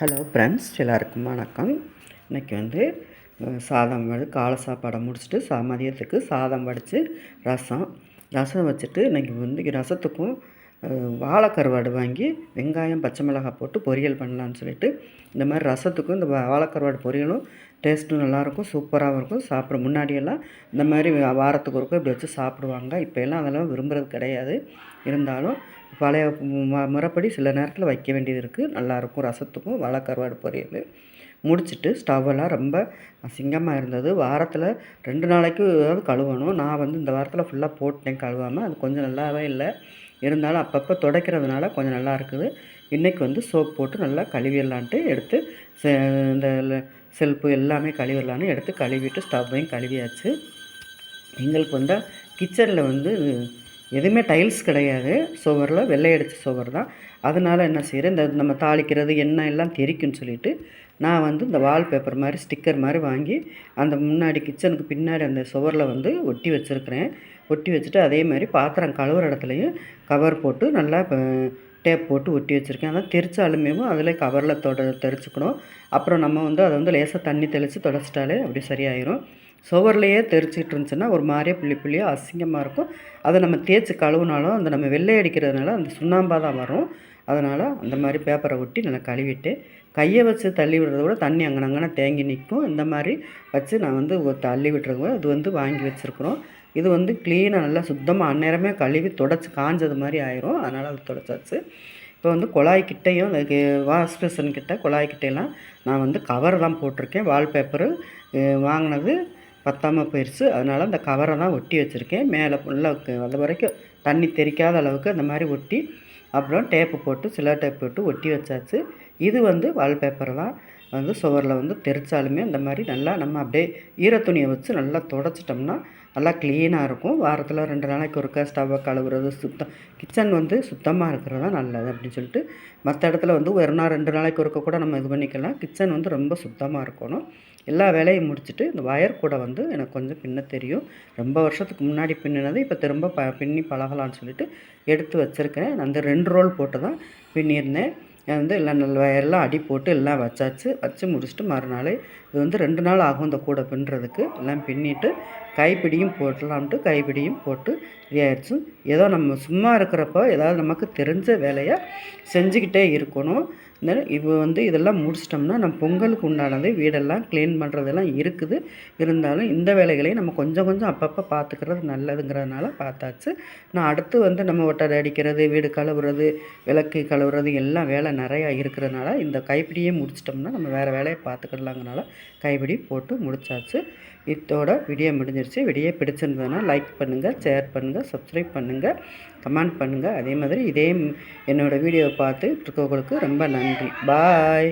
Hello friends எல்லாருக்கும் வணக்கம். இன்றைக்கி வந்து சாதம் காலை சாப்பாடை முடிச்சுட்டு சா மதியத்துக்கு சாதம் வடித்து ரசம். ரசம் வச்சுட்டு இன்றைக்கி வந்து ரசத்துக்கும் வாழைக்கருவாடு வாங்கி வெங்காயம் பச்சை மிளகாய் போட்டு பொரியல் பண்ணலான்னு சொல்லிட்டு இந்த மாதிரி ரசத்துக்கும் இந்த வா- வாழைக்கருவாடு பொரியலும் டேஸ்ட்டும் நல்லாயிருக்கும் சூப்பராகவும் இருக்கும். சாப்பிட முன்னாடியெல்லாம் இந்த மாதிரி வாரத்துக்கு ஒருக்கும் இப்படி வச்சு சாப்பிடுவாங்க. இப்போ எல்லாம் அதெல்லாம் விரும்புகிறது கிடையாது. இருந்தாலும் பழைய முறைப்படி சில நேரத்தில் வைக்க வேண்டியது இருக்குது நல்லாயிருக்கும் ரசத்துக்கும் வாழைக்கருவாடு பொரியல். முடிச்சுட்டு ஸ்டவ்வெல்லாம் ரொம்ப அசிங்கமாக இருந்தது. வாரத்தில் ரெண்டு நாளைக்கு ஏதாவது கழுவணும். நான் வந்து இந்த வாரத்தில் ஃபுல்லாக போட்டேன் கழுவாமல் அது கொஞ்சம் நல்லாவே இல்லை. இருந்தாலும் அப்பப்போ துடைக்கிறதுனால கொஞ்சம் நல்லா இருக்குது. இன்றைக்கி வந்து சோப் போட்டு நல்லா கழுவிடலான்ட்டு எடுத்து செ- இந்த செல்ப்பு செல்ஃபு எல்லாமே கழுவிடலான்னு எடுத்து கழுவிட்டு ஸ்டவ்வையும் கழுவியாச்சு. எங்களுக்கு வந்து கிச்சனில் வந்து எதுவுமே டைல்ஸ் கிடையாது. சுவரில் வெள்ளை அடித்த சுவர் தான். அதனால் என்ன செய்கிறேன் இந்த நம்ம தாளிக்கிறது எண்ணெய் எல்லாம் தெரிக்கும்னு சொல்லிட்டு நான் வந்து இந்த வால்பேப்பர் மாதிரி ஸ்டிக்கர் மாதிரி வாங்கி அந்த முன்னாடி கிச்சனுக்கு பின்னாடி அந்த சுவரில் வந்து ஒட்டி வச்சுருக்கிறேன். ஒட்டி வச்சுட்டு அதே மாதிரி பாத்திரம் கழுவுற இடத்துலையும் கவர் போட்டு நல்லா டேப் போட்டு ஒட்டி வச்சுருக்கேன். அதான் தெரிச்சாலுமேவும் அதில் கவரில் தொட தெரிச்சுக்கணும். அப்புறம் நம்ம வந்து அதை வந்து லேசாக தண்ணி தெளித்து தொடச்சிட்டாலே அப்படி சரியாயிரும். சுவர்லையே தெரிச்சிட்டு இருந்துச்சுன்னா ஒரு மாதிரியே புள்ளி புள்ளியாக அசிங்கமாக இருக்கும். அதை நம்ம தேய்ச்சி கழுவுனாலும் அந்த நம்ம வெள்ளை அடிக்கிறதுனால அந்த சுண்ணாம்பாக தான் வரும். அதனால் அந்த மாதிரி பேப்பரை ஒட்டி நல்லா கழுவிட்டு கையை வச்சு தள்ளி விடுறத விட தண்ணி அங்கனங்கன்னா தேங்கி நிற்கும். இந்த மாதிரி வச்சு நான் வந்து தள்ளி விட்டுறது இது வந்து வாங்கி வச்சுருக்குறோம். இது வந்து க்ளீனாக நல்லா சுத்தமாக அந்நேரமே கழுவி தொடச்சி காஞ்சது மாதிரி ஆயிரும். அதனால் அது தொடச்சாச்சு. இப்போ வந்து குழாய் கிட்டேயும் வாஷ் பேசன் கிட்ட குழாய் கிட்டேலாம் நான் வந்து கவர் தான் போட்டிருக்கேன். வால்பேப்பரு வாங்கினது பத்தாமல் போயிடுச்சு அதனால் அந்த கவரை தான் ஒட்டி வச்சுருக்கேன். மேலே ஃபுல்லாக அது வரைக்கும் தண்ணி தெரிக்காத அளவுக்கு அந்த மாதிரி ஒட்டி அப்புறம் டேப்பு போட்டு சில டேப் போட்டு ஒட்டி வச்சாச்சு. இது வந்து வால்பேப்பர் தான். வந்து சுவரில் வந்து தெரிச்சாலுமே இந்த மாதிரி நல்லா நம்ம அப்படியே ஈரத்துணியை வச்சு நல்லா தொடச்சிட்டோம்னா நல்லா க்ளீனாக இருக்கும். வாரத்தில் ரெண்டு நாளைக்கு ஒருக்கா ஸ்டவ்வை கழுவுறது சுத்தம் கிச்சன் வந்து சுத்தமாக இருக்கிறது தான் நல்லது அப்படின்னு சொல்லிட்டு மற்ற இடத்துல வந்து ஒரு நாள் ரெண்டு நாளைக்கு ஒருக்க கூட நம்ம இது பண்ணிக்கலாம். கிச்சன் வந்து ரொம்ப சுத்தமாக இருக்கணும். எல்லா வேலையும் முடிச்சுட்டு இந்த வயர் கூட வந்து எனக்கு கொஞ்சம் பின்ன தெரியும். ரொம்ப வருஷத்துக்கு முன்னாடி பின்னினது இப்போ திரும்ப ப பின்னி பழகலான்னு சொல்லிட்டு எடுத்து வச்சுருக்கேன் அந்த ரெண்டு ரோல் போட்டு தான் பின்னியிருந்தேன். வந்து எல்லாம் நல்ல வயர்லாம் அடி போட்டு எல்லாம் வச்சாச்சு. வச்சு முடிச்சுட்டு மறுநாள் இது வந்து ரெண்டு நாள் ஆகும் இந்த கூடை பின்னுறதுக்கு எல்லாம் பின்னிட்டு கைப்பிடியும் போட்டலாம்ட்டு கைப்பிடியும் போட்டு ரெடியாகிடுச்சு ஏதோ நம்ம சும்மா இருக்கிறப்ப ஏதாவது நமக்கு தெரிஞ்ச வேலையை செஞ்சுக்கிட்டே இருக்கணும். இந்த இப்போ வந்து இதெல்லாம் முடிச்சிட்டோம்னா நம்ம பொங்கலுக்கு உண்டானது வீடெல்லாம் க்ளீன் பண்ணுறதெல்லாம் இருக்குது. இருந்தாலும் இந்த வேலைகளையும் நம்ம கொஞ்சம் கொஞ்சம் அப்பப்போ பார்த்துக்கிறது நல்லதுங்கிறதுனால பார்த்தாச்சு. நான் அடுத்து வந்து நம்ம ஒட்டடை அடிக்கிறது வீடு கழுவுறது விளக்கு கழுவுறது எல்லாம் வேலை நிறையா இருக்கிறதுனால இந்த கைப்பிடியே முடிச்சிட்டோம்னா நம்ம வேறு வேலையை பார்த்துக்கிடலாங்கனால கைப்பிடி போட்டு முடித்தாச்சு இதோட வீடியோ முடிஞ்சிருச்சு. வீடியோ பிடிச்சிருந்ததுன்னா லைக் பண்ணுங்கள் ஷேர் பண்ணுங்கள் சப்ஸ்கிரைப் பண்ணுங்கள் கமெண்ட் பண்ணுங்கள் அதே மாதிரி இதே என்னோடய வீடியோவை பார்த்து இருக்கவங்களுக்கு ரொம்ப நன்றி. பாய்